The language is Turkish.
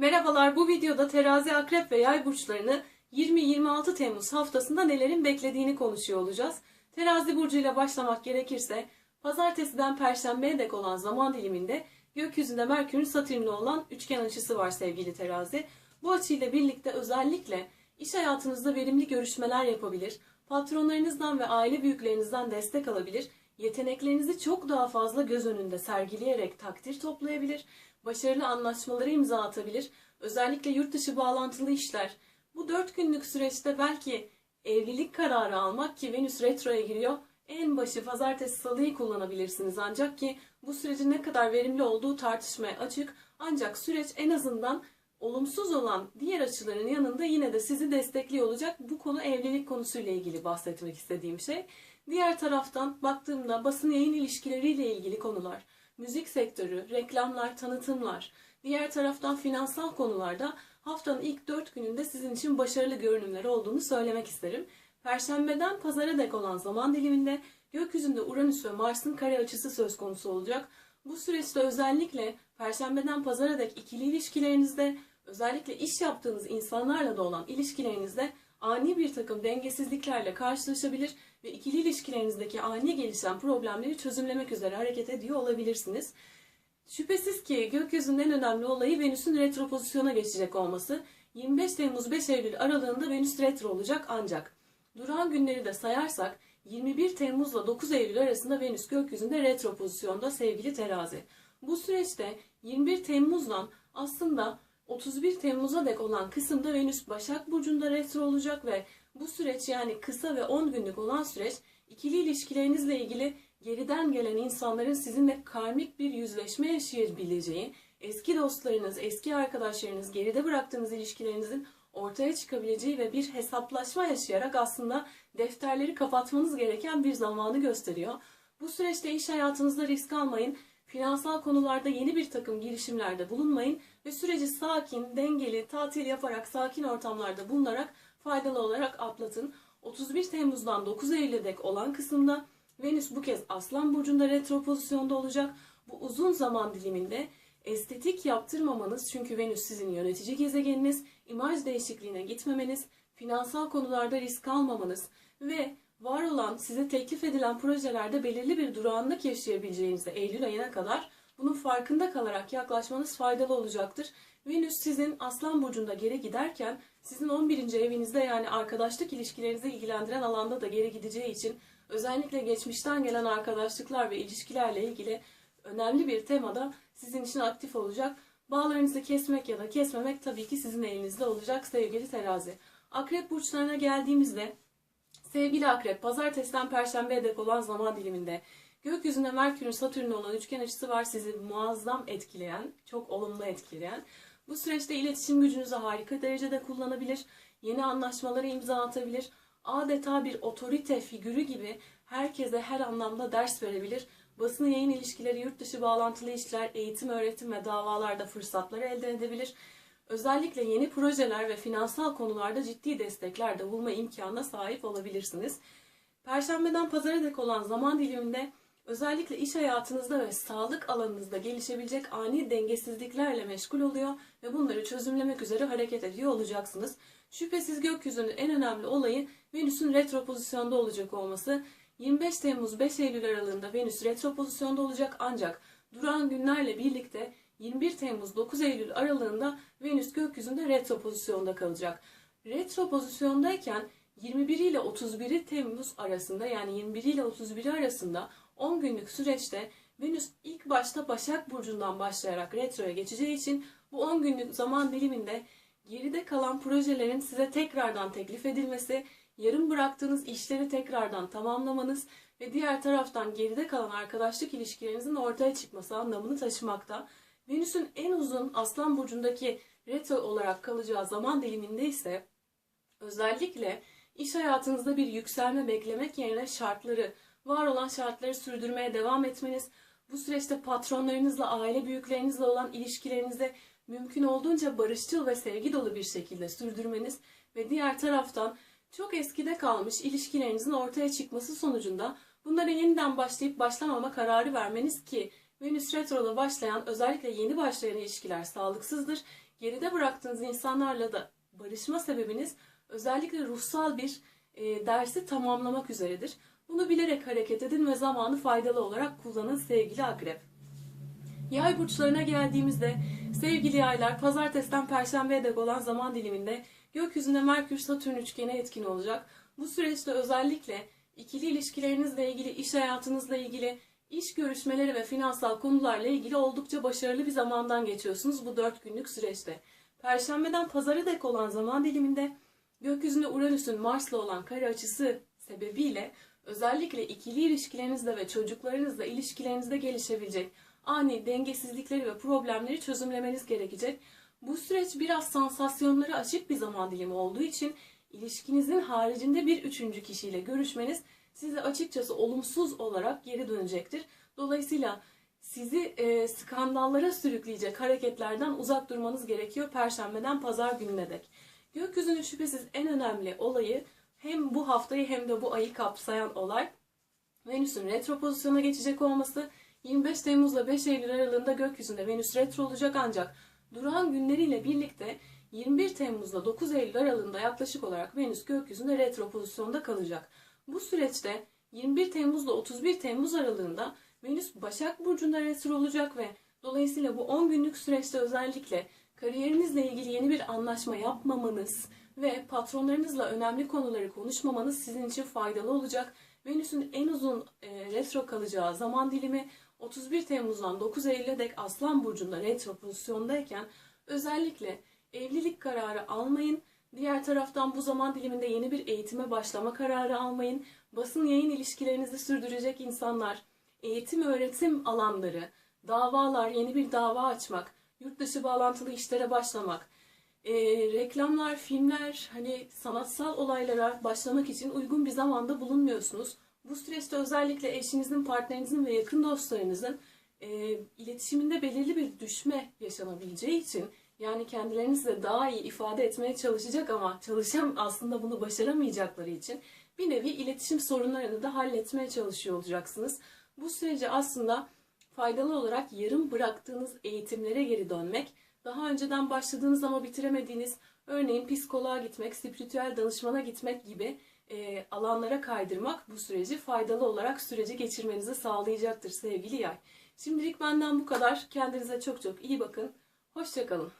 Merhabalar, bu videoda terazi, akrep ve yay burçlarını 20-26 Temmuz haftasında nelerin beklediğini konuşuyor olacağız. Terazi burcuyla başlamak gerekirse, pazartesiden perşembeye dek olan zaman diliminde gökyüzünde Merkür'ün Satürn'le olan üçgen açısı var sevgili terazi. Bu açıyla birlikte özellikle iş hayatınızda verimli görüşmeler yapabilir, patronlarınızdan ve aile büyüklerinizden destek alabilir, yeteneklerinizi çok daha fazla göz önünde sergileyerek takdir toplayabilir, başarılı anlaşmaları imza atabilir, özellikle yurt dışı bağlantılı işler. Bu dört günlük süreçte belki evlilik kararı almak ki Venüs retroya giriyor. En başı pazartesi salıyı kullanabilirsiniz ancak ki bu sürecin ne kadar verimli olduğu tartışmaya açık. Ancak süreç en azından olumsuz olan diğer açıların yanında yine de sizi destekliyor olacak. Bu konu evlilik konusuyla ilgili bahsetmek istediğim şey. Diğer taraftan baktığımda basın yayın ilişkileriyle ilgili konular, müzik sektörü, reklamlar, tanıtımlar, diğer taraftan finansal konularda haftanın ilk 4 gününde sizin için başarılı görünümler olduğunu söylemek isterim. Perşembeden pazara dek olan zaman diliminde gökyüzünde Uranüs ve Mars'ın kare açısı söz konusu olacak. Bu süreçte özellikle perşembeden pazara dek ikili ilişkilerinizde, özellikle iş yaptığınız insanlarla da olan ilişkilerinizde ani bir takım dengesizliklerle karşılaşabilir ve ikili ilişkilerinizdeki ani gelişen problemleri çözümlemek üzere hareket ediyor olabilirsiniz. Şüphesiz ki gökyüzünün en önemli olayı Venüs'ün retro pozisyona geçecek olması. 25 Temmuz 5 Eylül aralığında Venüs retro olacak ancak duran günleri de sayarsak 21 Temmuz ile 9 Eylül arasında Venüs gökyüzünde retro pozisyonda sevgili terazi. Bu süreçte 21 Temmuz'dan aslında 31 Temmuz'a dek olan kısımda Venüs Başak Burcu'nda retro olacak ve bu süreç yani kısa ve 10 günlük olan süreç ikili ilişkilerinizle ilgili geriden gelen insanların sizinle karmik bir yüzleşme yaşayabileceği, eski dostlarınız, eski arkadaşlarınız, geride bıraktığınız ilişkilerinizin ortaya çıkabileceği ve bir hesaplaşma yaşayarak aslında defterleri kapatmanız gereken bir zamanı gösteriyor. Bu süreçte iş hayatınızda risk almayın, finansal konularda yeni bir takım girişimlerde bulunmayın ve süreci sakin, dengeli, tatil yaparak, sakin ortamlarda bulunarak faydalı olarak atlatın. 31 Temmuz'dan 9 Eylül'e dek olan kısımda Venüs bu kez Aslan Burcu'nda retro pozisyonda olacak. Bu uzun zaman diliminde estetik yaptırmamanız çünkü Venüs sizin yönetici gezegeniniz, imaj değişikliğine gitmemeniz, finansal konularda risk almamanız ve var olan size teklif edilen projelerde belirli bir durağanlık yaşayabileceğinizde Eylül ayına kadar bunun farkında kalarak yaklaşmanız faydalı olacaktır. Venüs sizin Aslan Burcu'nda geri giderken sizin 11. evinizde yani arkadaşlık ilişkilerinizi ilgilendiren alanda da geri gideceği için özellikle geçmişten gelen arkadaşlıklar ve ilişkilerle ilgili önemli bir temada sizin için aktif olacak. Bağlarınızı kesmek ya da kesmemek tabii ki sizin elinizde olacak sevgili terazi. Akrep burçlarına geldiğimizde sevgili akrep pazartesiden perşembeye dek olan zaman diliminde gökyüzünde Merkür'ün Satürn'le olan üçgen açısı var sizi muazzam etkileyen, çok olumlu etkileyen. Bu süreçte iletişim gücünüzü harika derecede kullanabilir, yeni anlaşmalara imza atabilir, adeta bir otorite figürü gibi herkese her anlamda ders verebilir. Basın yayın ilişkileri, yurt dışı bağlantılı işler, eğitim, öğretim ve davalarda fırsatları elde edebilir. Özellikle yeni projeler ve finansal konularda ciddi destekler de bulma imkanına sahip olabilirsiniz. Perşembeden pazara dek olan zaman diliminde özellikle iş hayatınızda ve sağlık alanınızda gelişebilecek ani dengesizliklerle meşgul oluyor ve bunları çözümlemek üzere hareket ediyor olacaksınız. Şüphesiz gökyüzünün en önemli olayı Venüs'ün retro pozisyonda olacak olması. 25 Temmuz 5 Eylül aralığında Venüs retro pozisyonda olacak ancak duran günlerle birlikte 21 Temmuz 9 Eylül aralığında Venüs gökyüzünde retro pozisyonda kalacak. Retro pozisyondayken 21 ile 31 Temmuz arasında yani 21 ile 31 arasında 10 günlük süreçte Venüs ilk başta Başak Burcu'ndan başlayarak retroya geçeceği için bu 10 günlük zaman diliminde geride kalan projelerin size tekrardan teklif edilmesi, yarım bıraktığınız işleri tekrardan tamamlamanız ve diğer taraftan geride kalan arkadaşlık ilişkilerinizin ortaya çıkması anlamını taşımakta. Venüs'ün en uzun Aslan Burcu'ndaki retro olarak kalacağı zaman diliminde ise özellikle iş hayatınızda bir yükselme beklemek yerine şartları, var olan şartları sürdürmeye devam etmeniz, bu süreçte patronlarınızla, aile büyüklerinizle olan ilişkilerinizi mümkün olduğunca barışçıl ve sevgi dolu bir şekilde sürdürmeniz ve diğer taraftan çok eskide kalmış ilişkilerinizin ortaya çıkması sonucunda bunlara yeniden başlayıp başlamama kararı vermeniz ki Venüs Retro'da başlayan özellikle yeni başlayan ilişkiler sağlıksızdır. geride bıraktığınız insanlarla da barışma sebebiniz özellikle ruhsal bir e, dersi tamamlamak üzeredir. Bunu bilerek hareket edin ve zamanı faydalı olarak kullanın sevgili akrep. Yay burçlarına geldiğimizde sevgili yaylar pazartesiden perşembeye dek olan zaman diliminde gökyüzünde Merkür Satürn üçgeni etkin olacak. Bu süreçte özellikle ikili ilişkilerinizle ilgili, iş hayatınızla ilgili, iş görüşmeleri ve finansal konularla ilgili oldukça başarılı bir zamandan geçiyorsunuz bu dört günlük süreçte. Perşembeden pazara dek olan zaman diliminde gökyüzünde Uranüs'ün Mars'la olan kare açısı sebebiyle özellikle ikili ilişkilerinizle ve çocuklarınızla ilişkilerinizde gelişebilecek ani dengesizlikleri ve problemleri çözümlemeniz gerekecek. Bu süreç biraz sansasyonlara açık bir zaman dilimi olduğu için ilişkinizin haricinde bir üçüncü kişiyle görüşmeniz size açıkçası olumsuz olarak geri dönecektir. Dolayısıyla sizi e, skandallara sürükleyecek hareketlerden uzak durmanız gerekiyor Perşembeden Pazar gününe dek. Gökyüzünün şüphesiz en önemli olayı hem bu haftayı hem de bu ayı kapsayan olay Venüs'ün retro pozisyona geçecek olması 25 Temmuz ile 5 Eylül aralığında gökyüzünde Venüs retro olacak ancak durağan günleriyle birlikte 21 Temmuz ile 9 Eylül aralığında yaklaşık olarak Venüs gökyüzünde retro pozisyonda kalacak. Bu süreçte 21 Temmuz ile 31 Temmuz aralığında Venüs Başak Burcu'nda retro olacak ve dolayısıyla bu 10 günlük süreçte özellikle kariyerinizle ilgili yeni bir anlaşma yapmamanız ve patronlarınızla önemli konuları konuşmamanız sizin için faydalı olacak. Venüs'ün en uzun e, retro kalacağı zaman dilimi 31 Temmuz'dan 9 Eylül'e dek Aslan Burcu'nda retro pozisyondayken özellikle evlilik kararı almayın. Diğer taraftan bu zaman diliminde yeni bir eğitime başlama kararı almayın. Basın yayın ilişkilerinizi sürdürecek insanlar, eğitim öğretim alanları, davalar, yeni bir dava açmak, yurt dışı bağlantılı işlere başlamak, e, reklamlar, filmler, hani sanatsal olaylara başlamak için uygun bir zamanda bulunmuyorsunuz. Bu süreçte özellikle eşinizin, partnerinizin ve yakın dostlarınızın e, iletişiminde belirli bir düşme yaşanabileceği için yani kendilerinizle daha iyi ifade etmeye çalışacak ama çalışan aslında bunu başaramayacakları için bir nevi iletişim sorunlarını da halletmeye çalışıyor olacaksınız. Bu süreci aslında faydalı olarak yarım bıraktığınız eğitimlere geri dönmek, daha önceden başladığınız ama bitiremediğiniz örneğin psikoloğa gitmek, spiritüel danışmana gitmek gibi e, alanlara kaydırmak bu süreci faydalı olarak süreci geçirmenizi sağlayacaktır sevgili yay. Şimdilik benden bu kadar. Kendinize çok çok iyi bakın. Hoşçakalın.